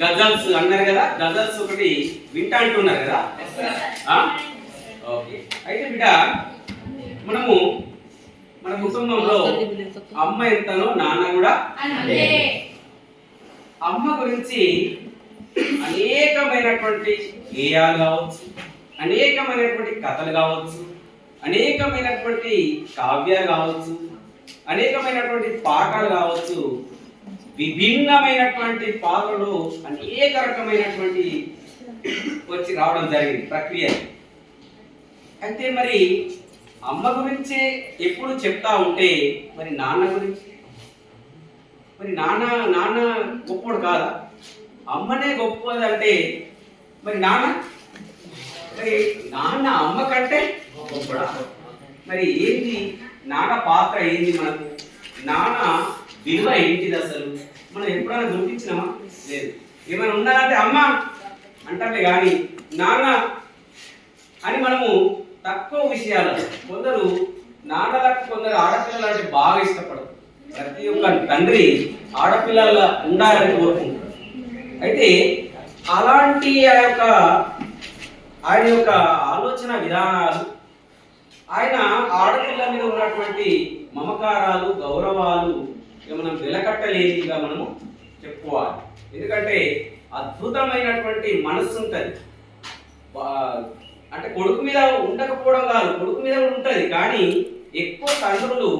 Ghazals అన్నారు కదా ghazals ఒకటి వింటా అంటున్నారు కదా? ఓకే. అయితే బిడ్డ మనము మన కుటుంబంలో అమ్మ ఎంతనో నాన్న కూడా అమ్మ గురించి అనేకమైనటువంటి గేయాలు కావచ్చు అనేకమైనటువంటి కథలు కావచ్చు అనేకమైనటువంటి కావ్యాలు కావచ్చు అనేకమైనటువంటి పాటలు కావచ్చు విభిన్నమైనటువంటి పాత్రలు అనేక రకమైనటువంటి వచ్చి రావడం జరిగింది ప్రక్రియ. అయితే మరి అమ్మ గురించే ఎప్పుడు చెప్తా ఉంటే మరి నాన్న గురించి? మరి నాన్న నాన్న గొప్పోడు కాదా? అమ్మనే గొప్పది అంటే మరి నాన్న? మరి నాన్న అమ్మ కంటే గొప్పడా? మరి ఏంది? నాన్న పాత్ర ఏంది మనకు? నాన్న విలువ ఏంటిది అసలు? మనం ఎప్పుడైనా గుర్తించినామా? లేదు. ఏమైనా ఉండాలంటే అమ్మ అంటే కానీ నాన్న అని మనము తక్కువ విషయాలు కొందరు నాన్నలకు కొందరు ఆడపిల్లలు అంటే బాగా ఇష్టపడరు. ప్రతి ఒక్క తండ్రి ఆడపిల్లల ఉండాలని కోరుకుంటారు. అయితే అలాంటి ఆ యొక్క ఆయన యొక్క ఆలోచన విధానాలు ఆయన ఆడపిల్ల మీద ఉన్నటువంటి మమకారాలు గౌరవాలు ఇక మనం వెలకట్టలేనిగా మనము చెప్పుకోవాలి. ఎందుకంటే అద్భుతమైనటువంటి మనస్సు ఉంటుంది అంటే కొడుకు మీద ఉండకపోవడం కాదు కొడుకు మీద కూడా ఉంటుంది. కానీ ఎక్కువ తండ్రులు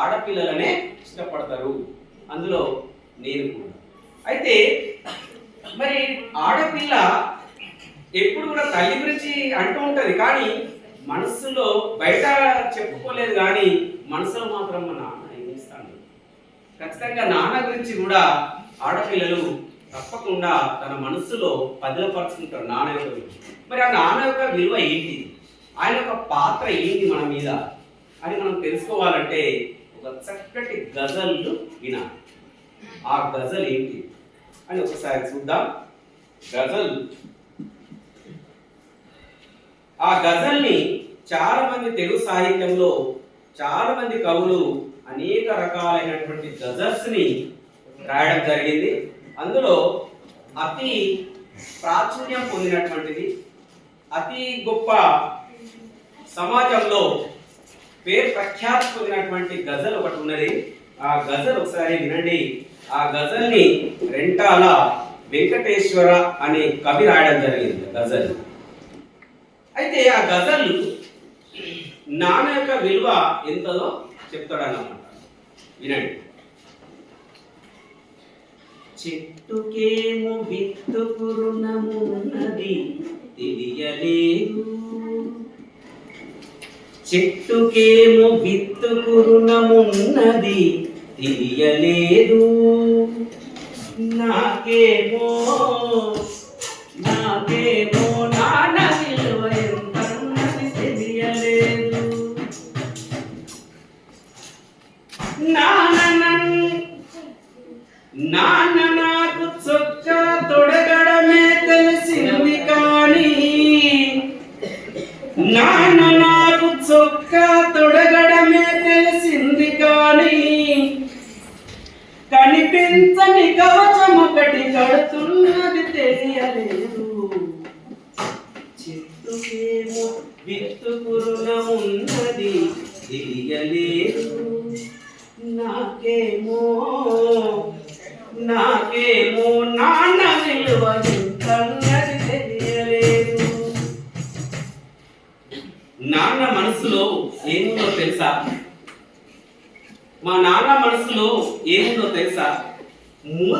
ఆడపిల్లలనే ఇష్టపడతారు. అందులో నేను కూడా. అయితే మరి ఆడపిల్ల ఎప్పుడు కూడా తల్లి గురించి అంటూ ఉంటుంది. కానీ మనసులో బయట చెప్పుకోలేదు కానీ మనసులో మాత్రం మన ఖచ్చితంగా నాన్న గురించి కూడా ఆడపిల్లలు తప్పకుండా తన మనస్సులో పదిలపరుచుకుంటారు నాన్న యొక్క విలువ. మరి ఆ నాన్న యొక్క విలువ ఏంటి? ఆయన యొక్క పాత్ర ఏంటి మన మీద? అని మనం తెలుసుకోవాలంటే ఒక చక్కటి గజల్ను వినాలి. ఆ గజల్ ఏంటి? అని ఒకసారి చూద్దాం. గజల్. ఆ గజల్ని చాలా మంది తెలుగు సాహిత్యంలో చాలా మంది కవులు అనేక రకాలైనటువంటి గజల్స్ని రాయడం జరిగింది. అందులో అతి ప్రాచుర్యం పొందినటువంటిది అతి గొప్ప సమాజంలో పేరు ప్రఖ్యాతి పొందినటువంటి గజల్ ఒకటి ఉన్నది. ఆ గజల్ ఒకసారి వినండి. ఆ గజల్ని రెంటాల వెంకటేశ్వర అనే కవి రాయడం జరిగింది గజల్. అయితే ఆ గజల్ నాన్న యొక్క విలువ ఎంతదో చెప్తాడన్నమాట. వినండి. చెట్టుకేము విత్తుకు రుణమున్నది తెలియలేదు. చెట్టుకేము విత్తుకు రుణమున్నది తెలియలేదు. నాకేమో నాకేమో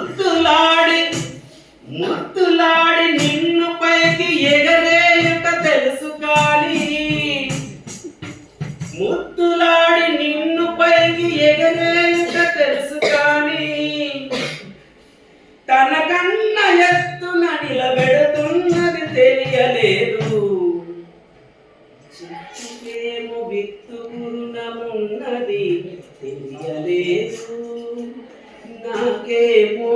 ముద్దులాడి ముద్దులాడి నిన్ను పైకి ఎగరేయుట నాకేమో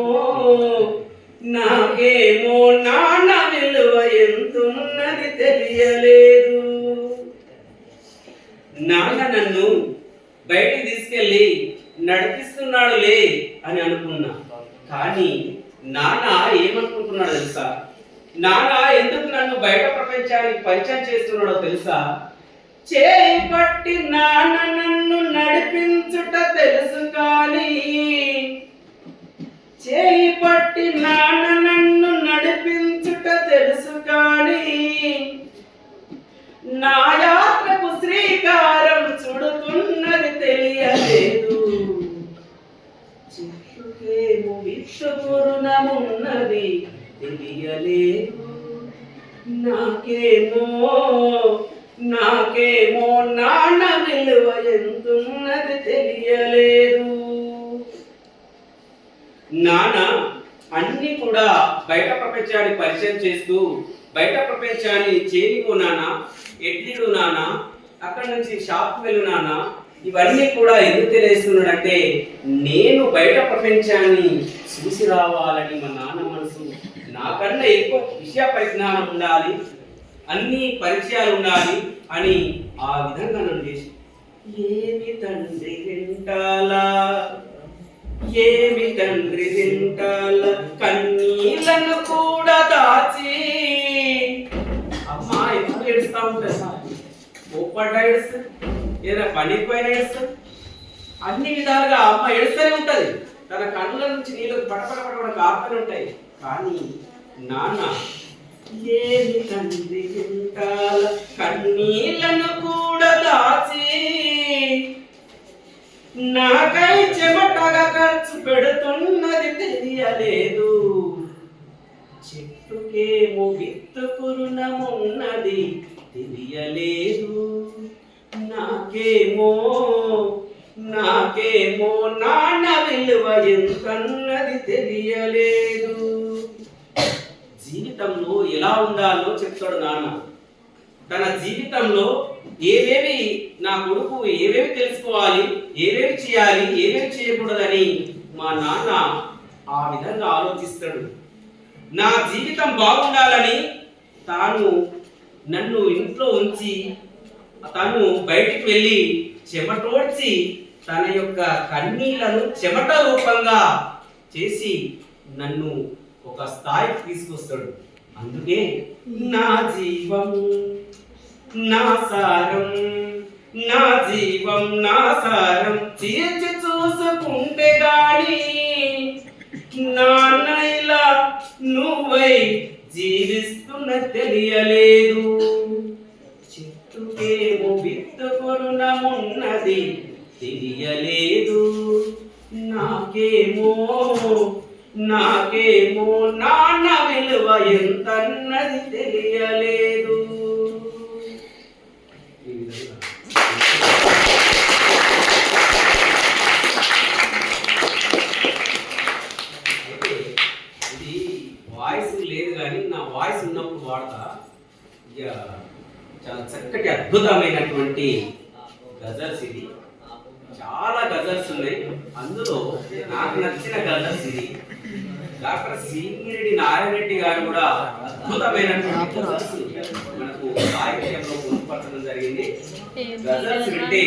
నాకేమో నాన్న విలువ ఎంతున్నది తెలియలేదు. నాన్న నన్ను బయటికి తీసుకెళ్ళి నడిపిస్తున్నాడులే అని అనుకున్నా. కానీ నాన్న ఏమనుకుంటున్నాడు తెలుసా? నాన్న ఎందుకు నన్ను బయట ప్రపంచానికి పరిచయం చేస్తున్నాడో తెలుసా? చేయి పట్టి నాన్న నన్ను నడిపించుట ఎంతున్నది తెలియలేదు. నాన్న అన్ని కూడా బయట ప్రపంచాన్ని పరిచయం చేస్తూ బయట ప్రపంచాన్ని చేరిగో నాన్న ఎడ్లీలు నాన్న అక్కడి నుంచి షాప్ వెళ్ళు నాన్న ఇవన్నీ కూడా ఎందుకు తెలియస్తున్నాడంటే నేను బయట ప్రపంచాన్ని చూసి రావాలని మా నాన్న మనసు. నాకన్నా ఎక్కువ విషయ పరిజ్ఞానం ఉండాలి అన్ని పరిచయాలు ఉండాలి అని ఆ విధంగా నన్ను చేసి ఏమి తండ్రి తింటాలా? ఏమి తండ్రి తింటాల? కన్నీళ్ళను కూడా దాచి. అమ్మా ఎప్పుడు ఏడుస్తా ఉంటా ఒప్పట ఏడుస్తా? ఏదైనా పనికి ఏడుస్తా? అన్ని విధాలుగా అమ్మ ఏడుస్తూనే ఉంటది. తన కళ్ళ నుంచి నీళ్ళు పటపట పటపట కాపుతూనే ఉంటాయి. కానీ నాన్న ఏమి తండ్రి తింటాల? కన్నీళ్ళను తెలియలేదు. చెట్టుకేమో విత్తు కురుణమున్నది తెలియలేదు. నాకేమో నాకేమో నాన్న విలువ ఎంతన్నది తెలియలేదు. జీవితంలో ఎలా ఉండాలో చెప్తాడు నాన్న. తన జీవితంలో ఏవేవి నా కొడుకు ఏవేవి తెలుసుకోవాలి ఏవేవి చేయాలి ఏవేవి చేయకూడదని మా నాన్న ఆ విధంగా ఆలోచిస్తాడు. నా జీవితం బాగుండాలని తాను నన్ను ఇంట్లో ఉంచి తను బయటికి వెళ్ళి చెమటోడ్చి తన యొక్క కన్నీళ్ళను చెమట రూపంగా చేసి నన్ను ఒక స్థాయికి తీసుకొస్తాడు. అందుకే నా జీవం నా సారం నా జీవం నా సారం తీర్చి చూసుకుంటే గాని నాన్న ఇలా నువ్వై జీవిస్తున్న తెలియలేదు. చెట్టుకేమో విత్తు ఉన్నది తెలియలేదు. నాకేమో నాకేమో నాన్న విలువ ఎంతన్నది తెలియలేదు ఈ విధంగా. అయితే ఇది వాయిస్ లేదు కానీ నా వాయిస్ ఉన్నప్పుడు వాడతా ఇక చాలా చక్కటి అద్భుతమైనటువంటి గజల్స్ ఇది చాలా గజల్స్ ఉన్నాయి. అందులో నాకు నచ్చిన గజల్స్ ఇది డాక్టర్ సింగిరెడ్డి నారాయణ రెడ్డి గారు కూడా అద్భుతమైనటువంటి గజల్స్ మనకు సాహిత్యంలో పొందుపరచడం జరిగింది. గజల్స్ అంటే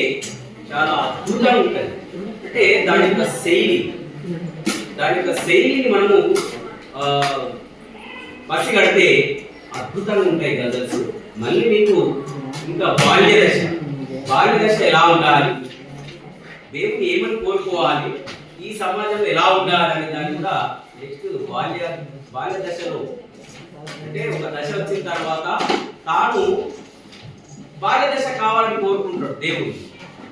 చాలా అద్భుతంగా ఉంటుంది అంటే దాని యొక్క శైలి దాని యొక్క శైలిని మనము ఆ, పసిగడితే అద్భుతంగా ఉంటాయి గజల్స్. మళ్ళీ మీకు ఇంకా బాల్య దశ. బాల్య దశ ఎలా ఉండాలి? దేవుని ఏమని కోరుకోవాలి? ఈ సమాజంలో ఎలా ఉండాలి అనే దాన్ని కూడా నెక్స్ట్ బాల్య బాల్య దశలో. అంటే ఒక దశ వచ్చిన తర్వాత తాను బాల్య దశ కావాలని కోరుకుంటాడు దేవుడు.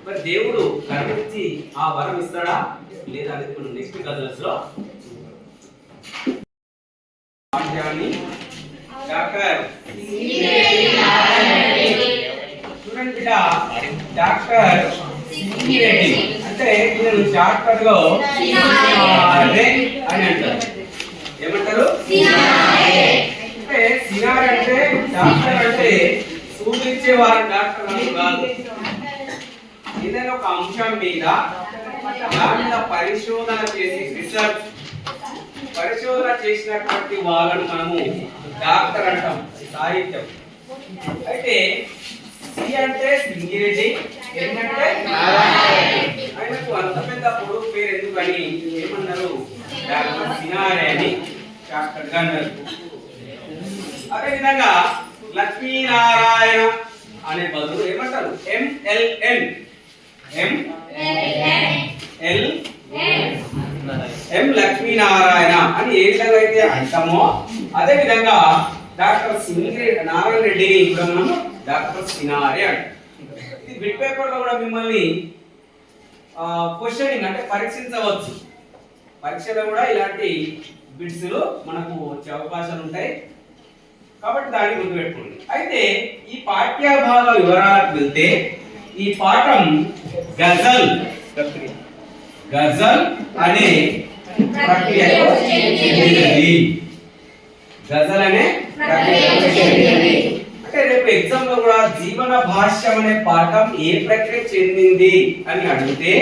మరి దేవుడు కరుణించి ఆ వరం ఇస్తాడా? లేదా అనేది మనం నెక్స్ట్ గజల్స్లో డాక్టర్ బిడ్డ డాక్టర్ సింగిరెడ్డి అంటే నేను గా సినారే అని అంటారు. ఏమంటారు? అంటే సినార్ అంటే డాక్టర్ అంటే చూపించే వారి డాక్టర్ అని కాదు. ఏదైనా ఒక అంశం మీద దాని మీద పరిశోధన చేసి రీసెర్చ్. పరిశోధన చేసినటువంటి వాళ్ళను మనము డాక్టర్ అంటాం సాహిత్యం. అయితే సి అంటే సింగిరెడ్డి ఏంటంటే ఆయనకు అంత పెద్ద పొడుగు పేరు ఎందుకని ఏమన్నారు? డాక్టర్ సినారే అని డాక్టర్ కట్గా అంటారు అదేవిధంగా లక్ష్మీనారాయణ అనే బదులు ఏమంటారు? MLN M? L? M Lakshminarayana అని ఏ విధంగా అయితే అంటామో అదే విధంగా డాక్టర్ సింగిరెడ్డి నారాయణ రెడ్డిని ఇప్పుడు మనం డాక్టర్ సినారే ఇది బిట్ పేపర్లో కూడా మిమ్మల్ని క్వశ్చనింగ్ అంటే పరీక్షించవచ్చు. పరీక్షలో కూడా ఇలాంటి బిట్స్ మనకు వచ్చే అవకాశాలు ఉంటాయి. కాబట్టి దాన్ని గుర్తుపెట్టుకోండి. అయితే ఈ పాఠ్య భాగ వివరాలకు వెళ్తే ఈ పాఠం గజల్. గజల్ అనే ప్రక్రియలో చెందినది గజల్ అనే రేపు ఎగ్జామ్లో కూడా జీవన భాష్యం అనే పాఠం ఏ ప్రక్రియ చెందింది అని అడిగితే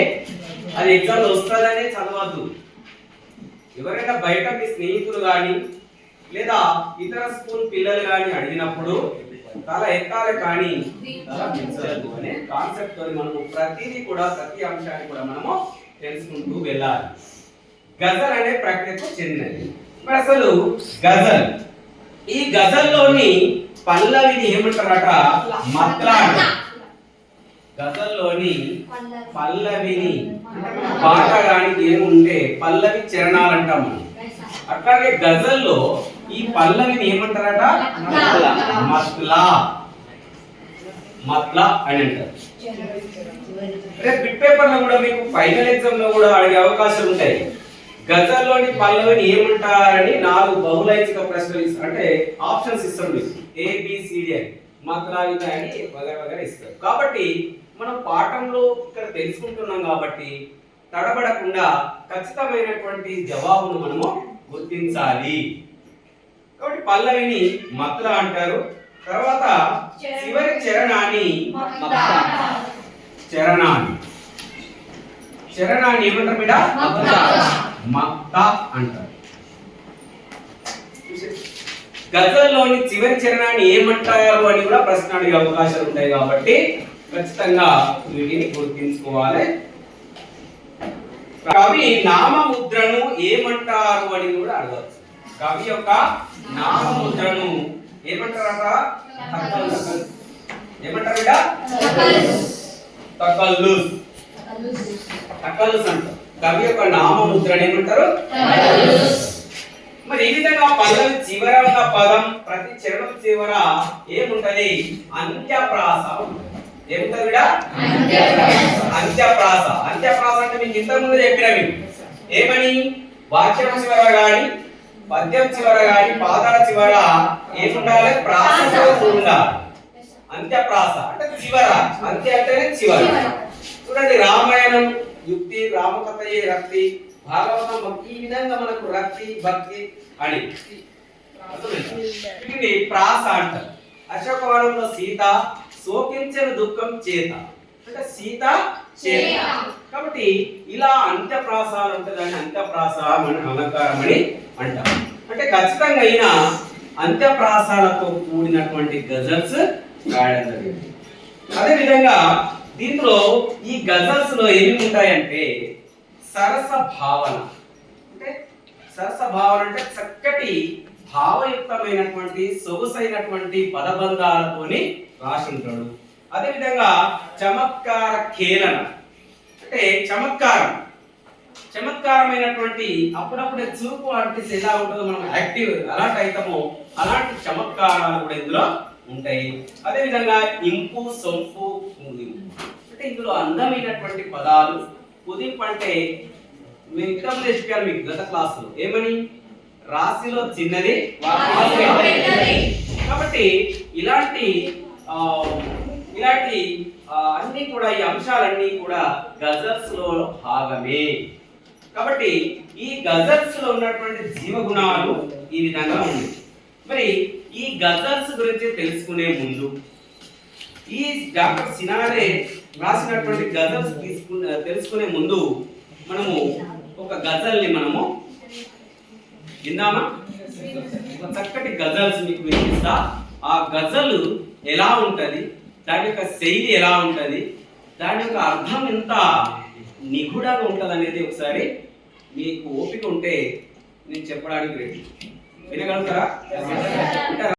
అది ఎగ్జామ్లో వస్తుందనే చదవద్దు. ఎవరైనా బయట మీ స్నేహితులు కానీ లేదా ఇతర స్కూల్ పిల్లలు కానీ అడిగినప్పుడు తల ఎత్తాలి కానీ తల దించవద్దు అనే కాన్సెప్ట్తో మనము ప్రతిదీ కూడా ప్రతి అంశాన్ని కూడా మనము తెలుసుకుంటూ వెళ్ళాలి. గజల్ అనే ప్రక్రియకు చెందినది. మరి అసలు గజల్ ఈ గజల్లోని పల్లవిని ఏమంటారట మత్లాడు గజల్లోని పల్లవిని అంటే మన పాట కానీ ఏముంటే పల్లవి చరణాలు అంటాం మనం అట్లాగే గజల్లో ఈ పల్లవిని ఏమంటారట మత్లా. మత్లా. అని అంటారు. రేపు బిట్ పేపర్లో కూడా మీకు ఫైనల్ ఎగ్జామ్లో కూడా అడిగే అవకాశాలు ఉంటాయి గజల్లోని పల్లవిని ఏమంటారని నాలుగు బహుళైచ్ఛిక ప్రశ్నలు ఇస్తారు. అంటే ఆప్షన్స్ ఇస్తారు ఏబిసిడి ఏ అని. అని వగర వగర ఇస్తారు. కాబట్టి మనం పాఠంలో ఇక్కడ తెలుసుకుంటున్నాం కాబట్టి తడబడకుండా ఖచ్చితమైనటువంటి జవాబును మనము గుర్తించాలి. కాబట్టి పల్లవిని మత్ర అంటారు. తర్వాత చివరి చరణాన్ని చరణాన్ని. చరణాన్ని ఏమంటారు బిడ్డ? మక్త అంటారు. గజల్లోని చివరి చరణాన్ని ఏమంటారు అని కూడా ప్రశ్న అడిగే అవకాశాలు ఉంటాయి కాబట్టి ఖచ్చితంగా వీటిని గుర్తించుకోవాలి. కవి నామముద్రను ఏమంటారు అని కూడా అడగచ్చు కవి యొక్క నామముద్రను ఏమంటారట. ఏమంటారు బిడ్డ? తకల్లుస్ తకల్లుస్ అంటారు. కవి యొక్క నామముద్రను ఏమంటారు? మరి ఈ విధంగా పల్లవి చివర ఉన్న పదం ప్రతి చరణం చివర ఏముంటది? అంత్యప్రాస. ఏముంటది అంత్యప్రాస. అంత్యప్రాస. అంటే మీకు ఇంతకు ముందు చెప్పిన మీకు ఏమని? వాక్యం చివర గాని పద్యం చివర గాని పాదాల చివర ఏముండాలి? ప్రాసతో ఉండాలి. అంత్యప్రాస. అంటే చివర. అంత్య అంటేనే చివర. చూడండి రామాయణం యుక్తి రామకథయే రక్తి భాగవతం భక్తి ఈ విధంగా మనకు రక్తి భక్తి అని? వీటిని ప్రాస అంటారు. అశోకవనంలో సీత శోకించిన దుఃఖం చేత. అంటే సీత చేత. కాబట్టి ఇలా అంత్యప్రాసాలు అంటే దాన్ని అంత్యప్రాస అని అలంకారం అని అంటాం అంటే ఖచ్చితంగా అయిన అంత్యప్రాసాలతో కూడినటువంటి గజల్స్ రాయడం జరిగింది. అదే విధంగా దీంట్లో ఈ గజల్స్లో ఏమి ఉంటాయంటే సరస భావన. అంటే సరస భావన అంటే చక్కటి భావయుక్తమైనటువంటి సొగసైనటువంటి పదబంధాలతోని రాసి ఉంటాడు అదే విధంగా చమత్కార కేలన. అంటే చమత్కారం. చమత్కారమైనటువంటి అప్పుడప్పుడే చూపు అంటే ఎలా ఉంటుందో మనం యాక్టివ్ అలాంటి అవుతామో అలాంటి చమత్కారాలు కూడా ఇందులో ఉంటాయి. అదేవిధంగా ఇంపు సొంపు కుదింపు ఇందులో అందమైనటువంటి పదాలు. కుదింపు అంటే ఇంతకుముందు చెప్పాను మీకు గత క్లాసులో ఏమని? రాశిలో చిన్నది. కాబట్టి ఇలాంటి ఇలాంటి అన్ని కూడా ఈ అంశాలన్నీ కూడా గజల్స్లో భాగమే. కాబట్టి ఈ గజల్స్లో ఉన్నటువంటి జీవగుణాలు ఈ విధంగా ఉన్నాయి. మరి ఈ గజల్స్ గురించి తెలుసుకునే ముందు ఈ డాక్టర్ సినారే రాసినటువంటి గజల్స్ తీసుకునే తెలుసుకునే ముందు మనము ఒక గజల్ని మనము విందామా? ఒక చక్కటి గజల్స్ మీకు వినిపిస్తా. ఆ గజల్ ఎలా ఉంటుంది? దాని యొక్క శైలి ఎలా ఉంటుంది? దాని యొక్క అర్థం ఎంత నిగూఢంగా ఉంటుంది అనేది ఒకసారి మీకు ఓపిక ఉంటే నేను చెప్పడానికి రెడీ వినగలుగుతారా?